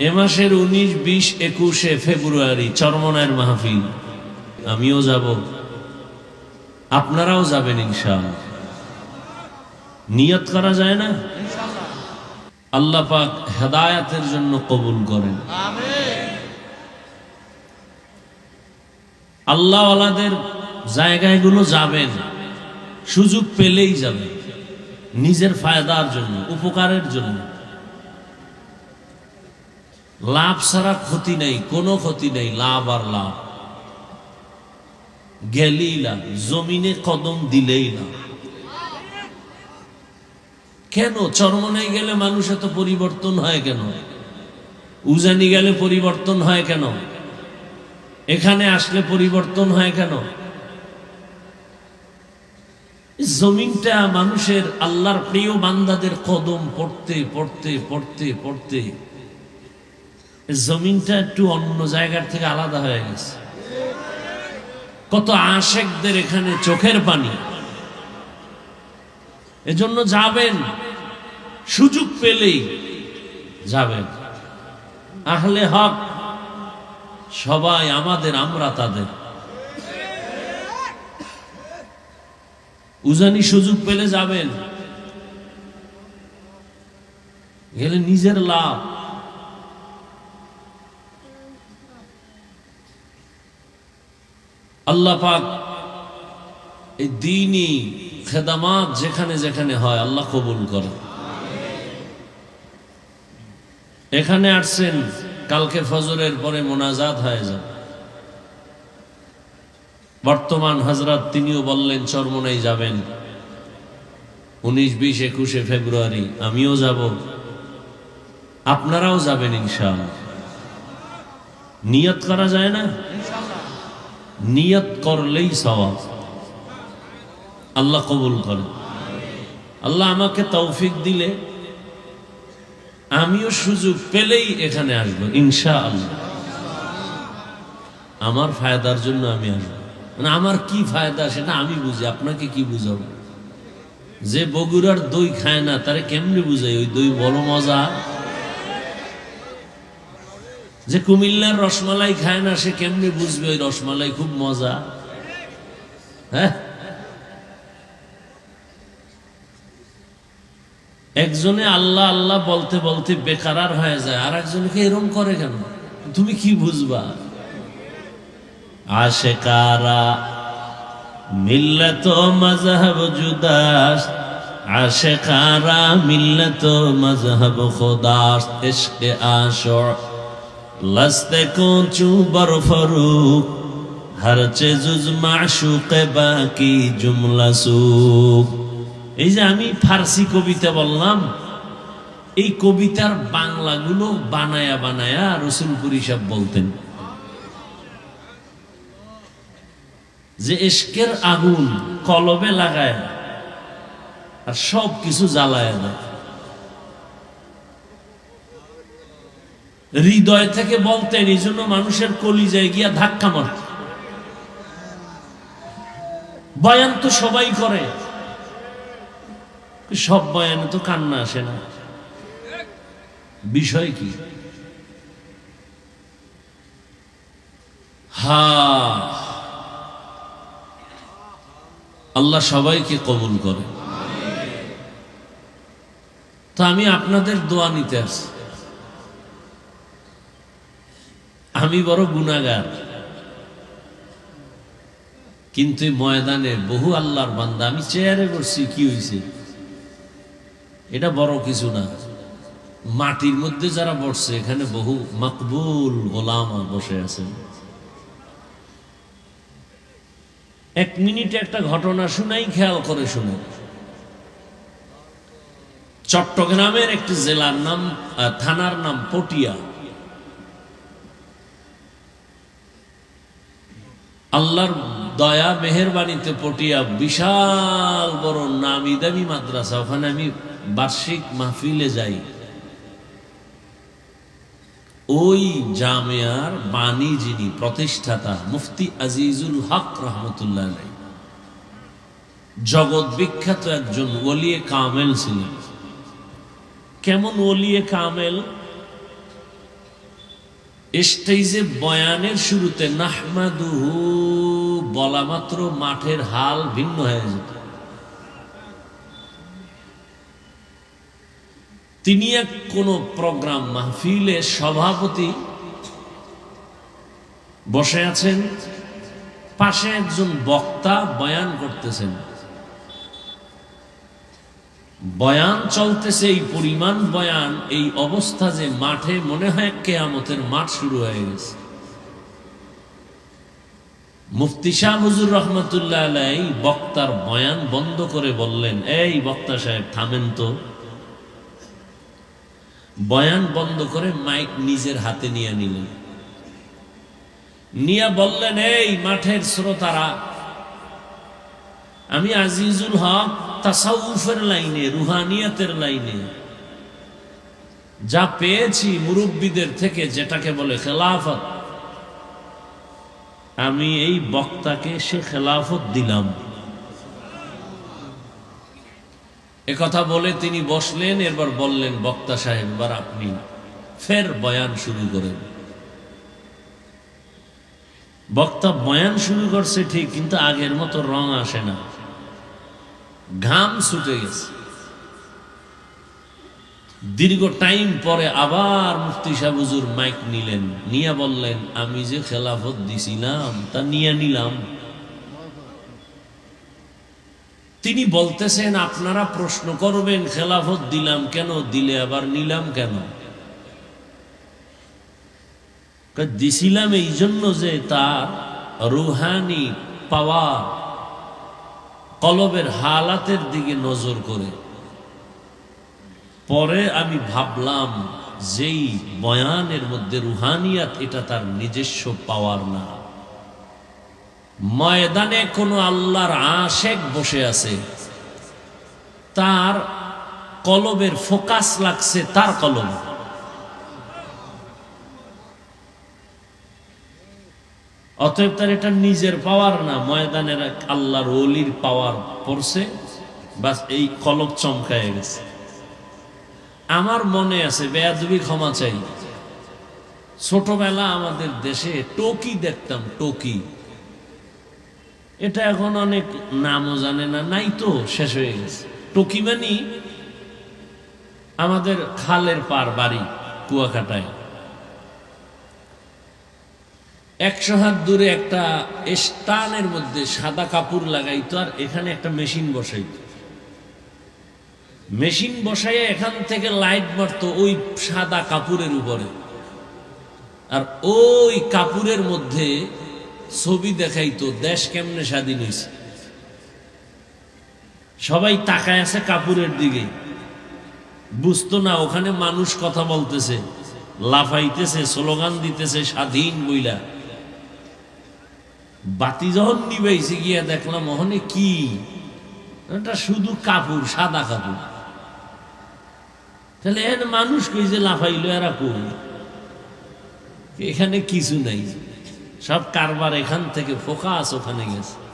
এ মাসের উনিশ বিশ একুশে ফেব্রুয়ারি চরমনায়ের মাহফিল। আমিও যাব। আপনারাও যাবেন ইনশাআল্লাহ। নিয়ত করা যায় না? আল্লাহ পাক হেদায়াতের জন্য কবুল করেন। আল্লাহওয়ালাদের জায়গাগুলো যাবেন। সুযোগ পেলেই যাবেন। নিজের ফায়দার জন্য উপকারের জন্য। লাভ ছাড়া ক্ষতি নেই, কোনো ক্ষতি নেই, লাভ আর লাভ। গেলেই লাভ, জমিনে কদম দিলেই লাভ। কেন? চরমনাই গেলে মানুষ এত পরিবর্তন হয় কেন? উজানি গেলে পরিবর্তন হয় কেন? এখানে আসলে পরিবর্তন হয় কেন? জমিনটা মানুষের আল্লাহর প্রিয় বান্দাদের কদম পড়তে পড়তে পড়তে পড়তে। জমিনটা একটু অন্য জায়গার থেকে আলাদা হয়ে গেছে। কত আশেকদের এখানে চোখের পানি। এজন্য যাবেন, সুযোগ পেলেই যাবেন। আহলে হক সবাই আমাদের, আমরা তাদের। উজানি সুযোগ পেলে যাবেন। গেলে নিজের লাভ। আল্লাহ পাক এই দিনই খেদামাত যেখানে যেখানে হয়, আল্লাহ কবুল করে। এখানে আসছেন, কালকে ফজরের পরে মোনাজাত হয়ে যাবে। বর্তমান হজরত তিনিও বললেন, চরমনাই যাবেন। উনিশ, বিশ, একুশে ফেব্রুয়ারি, আমিও যাব। আপনারাও যাবেন ইনশাল নিয়ত করা যায় না? নিয়ত করলেই সওয়াব। আল্লাহ কবুল করে। আল্লাহ আমাকে তৌফিক দিলে আমিও সুযোগ পেলেই এখানে আসব ইনশা আল্লাহ আমার ফায়দার জন্য আমি আসব। মানে আমার কি ফায়দা সেটা আমি বুঝি, আপনাকে কি বুঝাবো? যে বগুড়ার দই খায় না, তারা কেমনি বুঝাই? ওই দই বড় মজা। যে কুমিল্লার রসমালাই খায় না, সে কেমনি বুঝবে ওই রসমালাই? খুব মজা। হ্যাঁ? একজনে আল্লাহ আল্লাহ বলতে বলতে বেকারার হয়ে যায় আর একজনকে এরম করে কেন? তুমি কি বুঝবা? আশেকারা, মিল্লত মজহব জুদাস আশেকারা, মিল্লত মজহব খোদাস ইশকে আশর লস্তে কোচু বরফরুক হর চেজুজ মাশুকে বাকি জুমলা সুখ এই যে আমি ফার্সি কবিতা বললাম, এই কবিতার বাংলাগুলো বানায়া বানায়া রসুলপুরি সাহেব বলতেন। যে এসকের আগুন কলবে লাগায়, আর সব কিছু জ্বালায় দেয়। হৃদয় থেকে বলতেন এই জন্য মানুষের কলিজায় গিয়া ধাক্কা মারত বয়ান তো সবাই করে। সব বয়ানে তো কান্না আসে না। বিষয় কি? হা। আল্লাহ সবাইকে কবুল করে। তো আমি আপনাদের দোয়া নিতে আসি আমি বড় গুণাগার কিন্তু ময়দানে বহু আল্লাহর বান্দা, আমি চেয়ারে করছি কি হয়েছে এটা বড় কিছু না। মাটির মধ্যে যারা বসছে, এখানে বহু মকবুল গোলাম বসে আছেন। এক মিনিটে একটা ঘটনা শুনাই, খেয়াল করে শুনে। চট্টগ্রামের একটি জেলার নাম থানার নাম পটিয়া। আল্লাহর দয়া, মেহেরবানিতে পটিয়া বিশাল বড় নামি দামি মাদ্রাসা। ওখানে আমি বার্ষিক মাহফিলে যাই। ওই জামিয়ার বাণী যিনি, প্রতিষ্ঠাতা, মুফতি আজিজুল হক রহমতুল্লাহ জগৎ বিখ্যাত একজন ওলিয়ে কামেল ছিলেন। কেমন ওলিয়ে কামেল? স্টেজে বয়ানের শুরুতে নাহমাদুহু বলা মাত্র মাঠের হাল ভিন্ন হয়ে যেত। তিনি এক কোন প্রোগ্রাম মাহফিলের সভাপতি বসে আছেন, পাশে একজন বক্তা বয়ান করতেছেন। বয়ান চলতেছে এই পরিমাণ বয়ান, এই অবস্থা যে মাঠে মনে হয় কেয়ামতের মাঠ শুরু হয়ে গেছে। মুফতি শাহ হুজুর রহমতুল্লাহ আলাই বক্তার বয়ান বন্ধ করে বললেন, এই বক্তা সাহেব, থামেন তো। বয়ান বন্ধ করে মাইক নিজের হাতে নিয়ে নিলেন। নিয়ে বললেন, এই মাঠের শ্রোতারা, আমি আজিজুল হক তাসাউফের লাইনে, রুহানিয়াতের লাইনে। যা পেয়েছি মুরব্বীদের থেকে যেটাকে বলে খেলাফত। আমি এই বক্তাকে সে খেলাফত দিলাম। কথা বলে তিনি বসলেন, এরপর বললেন, বক্তা সাহেব, এবার আপনি ফের বয়ান শুরু করেন। বক্তা বয়ান শুরু করছে ঠিক, কিন্তু আগের মতো রং আসে না। ঘাম ছুটে গেছে। দীর্ঘ টাইম পরে আবার মুফতি সাহেব হুজুর মাইক নিলেন, নিয়ে বললেন, আমি যে খেলাফত দিছিলাম, তা নিয়ে নিলাম। তিনি বলতেছেন, আপনারা প্রশ্ন করবেন, খেলাফত দিলাম কেন, দিলে আবার নিলাম কেন? দিছিলাম এই জন্য যে তার রুহানি পাওয়ার কলবের হালাতের দিকে নজর করে। পরে আমি ভাবলাম, যেই বয়ানের মধ্যে রুহানিয়াত, এটা তার নিজস্ব পাওয়ার না। ময়দানে কোনো আল্লাহর আশেক বসে আছে। তার কলবের ফোকাস লাগছে তার কলম। অতএব তার এটা নিজের পাওয়ার না, ময়দানের আল্লাহর অলির পাওয়ার পড়ছে, বাস এই কলক চমকায় গেছে। আমার মনে আছে, বেয়াদবি ক্ষমা চাই। ছোটবেলা আমাদের দেশে টকি দেখতাম, টকি। এটা এখন অনেক নামও জানে না নাই তো শেষ হয়ে গেছে। টকি মানি আমাদের খালের পার বাড়ি, কুয়াকাটায়। একশো হাত দূরে একটা স্টানের মধ্যে সাদা কাপড় লাগাইতো আর এখানে একটা মেশিন বসাইত। মেশিন বসাইয়া এখান থেকে লাইট মারতো ওই সাদা কাপড়ের উপরে। আর ওই কাপড়ের মধ্যে ছবি দেখাইতো, দেশ কেমনে স্বাধীন হয়েছে। সবাই তাকায় আছে কাপড়ের দিকে। বুঝতো না, ওখানে মানুষ কথা বলতেছে, লাফাইতেছে, স্লোগান দিতেছে, স্বাধীন বইলা। বাতি যখন নিবাইছে গিয়া দেখলাম, ওখানে কি? শুধু কাপড়, সাদা কাপড়। তাহলে এর মানুষ কই যে লাফাইলো, এরা কই? এখানে কিছু নাই। সব কারবার এখান থেকে ফোকাস ওখানে গেছে।